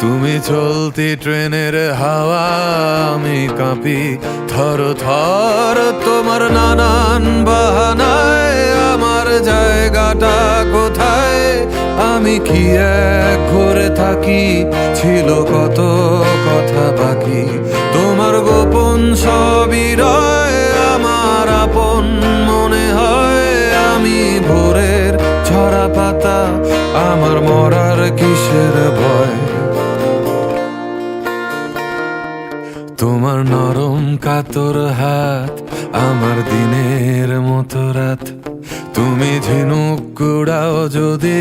তুমি চলতি ট্রেনের হাওয়া আমি কাঁপি। থর থর তোমার নানান বাহানায়, আমার জায়গাটা কোথায়? আমি কি এক ঘরে থাকি? ছিল কত কথা বাকি। তোমার গোপন সবই রয়, আমার আপন মনে হয়। আমি ভোরের ছড়া পাতা, আমার মরার কিসের ভয়? নরম কাতর হাত, আমার দিনের মতো রাত। তুমি ঝিনুক কুড়াও যদি,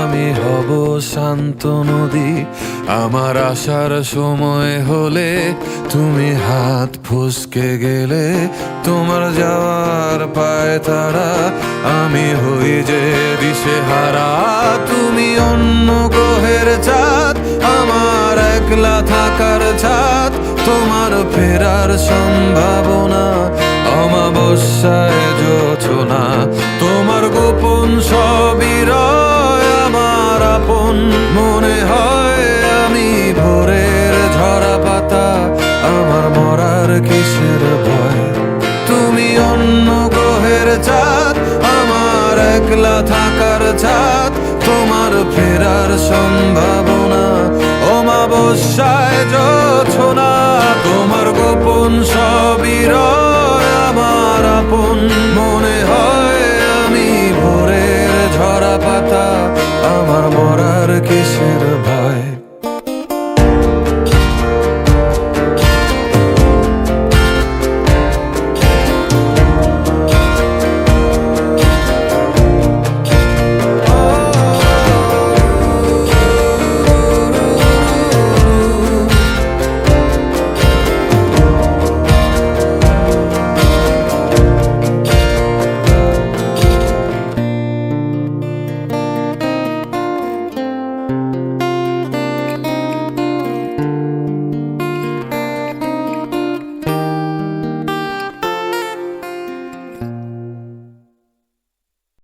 আমি হব শান্ত নদী। আমার আসার সময় হলে তুমি হাত ফুসকে গেলে, তোমার যাওয়ার পায় তারা। আমি হই যে দিশে হারা তুমি অন্য গ্রহের চাঁদ। আমার একলা থাকার ছাদ তোমার ফেরার সম্ভাবনা, অমাবস্যায় যোচনা। তোমার গোপন সবই আমার আপন। মনে হয় আমি ভোরের ঝরা পাতা আমার মরার কিসের ভয়। তুমি অন্য গ্রহের চাঁদ, আমার একলা থাকার ছাদ তোমার ফেরার সম্ভাবনা অমাবস্যায়